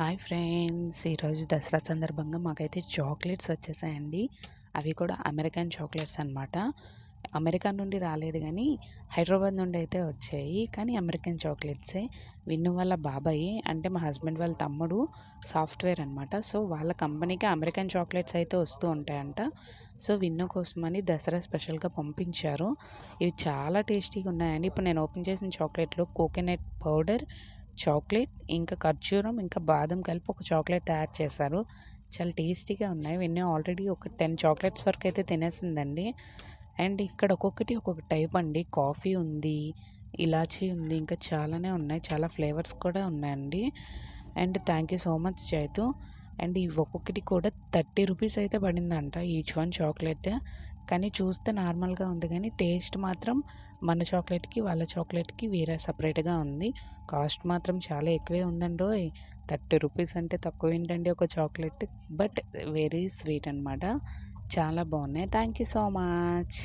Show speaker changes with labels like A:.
A: Hi friends. ఈరోజు దసరా సందర్భంగా మాకైతే చాక్లెట్స్ వచ్చేసాయండి. అవి కూడా అమెరికన్ చాక్లెట్స్ అనమాట అమెరికా నుండి రాలేదు కానీ హైదరాబాద్ నుండి అయితే వచ్చాయి. కానీ అమెరికన్ చాక్లెట్సే. విన్ను వాళ్ళ బాబాయ్. అంటే మా హస్బెండ్ వాళ్ళ తమ్ముడు సాఫ్ట్వేర్ అనమాట సో వాళ్ళ కంపెనీకి అమెరికన్ చాక్లెట్స్ అయితే వస్తూ ఉంటాయంట. సో విన్ను కోసమని దసరా స్పెషల్గా పంపించారు. ఇవి చాలా టేస్టీగా ఉన్నాయండి. ఇప్పుడు నేను ఓపెన్ చేసిన చాక్లెట్లో కోకోనట్ పౌడర్ చాక్లెట్ ఇంకా ఖర్జూరం ఇంకా బాదం కలిపి ఒక చాక్లెట్ తయారు చేశారు. చాలా టేస్టీగా ఉన్నాయి. విన్నీ ఆల్రెడీ ఒక టెన్ చాక్లెట్స్ వరకు అయితే తినేసిందండి. అండ్ ఇక్కడ ఒక్కొక్కటి ఒక్కొక్క టైప్ అండి. కాఫీ ఉంది ఇలాచీ ఉంది ఇంకా చాలానే ఉన్నాయి. చాలా ఫ్లేవర్స్ కూడా ఉన్నాయండి. And thank you so much Chaitu. And ఇవి ఒక్కొక్కటి కూడా థర్టీ రూపీస్ అయితే పడిందంట ఈచ్ వన్ చాక్లెట్. కానీ చూస్తే నార్మల్గా ఉంది. కానీ టేస్ట్ మాత్రం మన చాక్లెట్కి వాళ్ళ చాక్లెట్కి వేరే సపరేట్గా ఉంది. కాస్ట్ మాత్రం చాలా ఎక్కువే ఉందండో థర్టీ రూపీస్ అంటే తక్కువ ఏంటండి ఒక చాక్లెట్? బట్ వెరీ స్వీట్ అనమాట చాలా బాగున్నాయి. Thank you so much.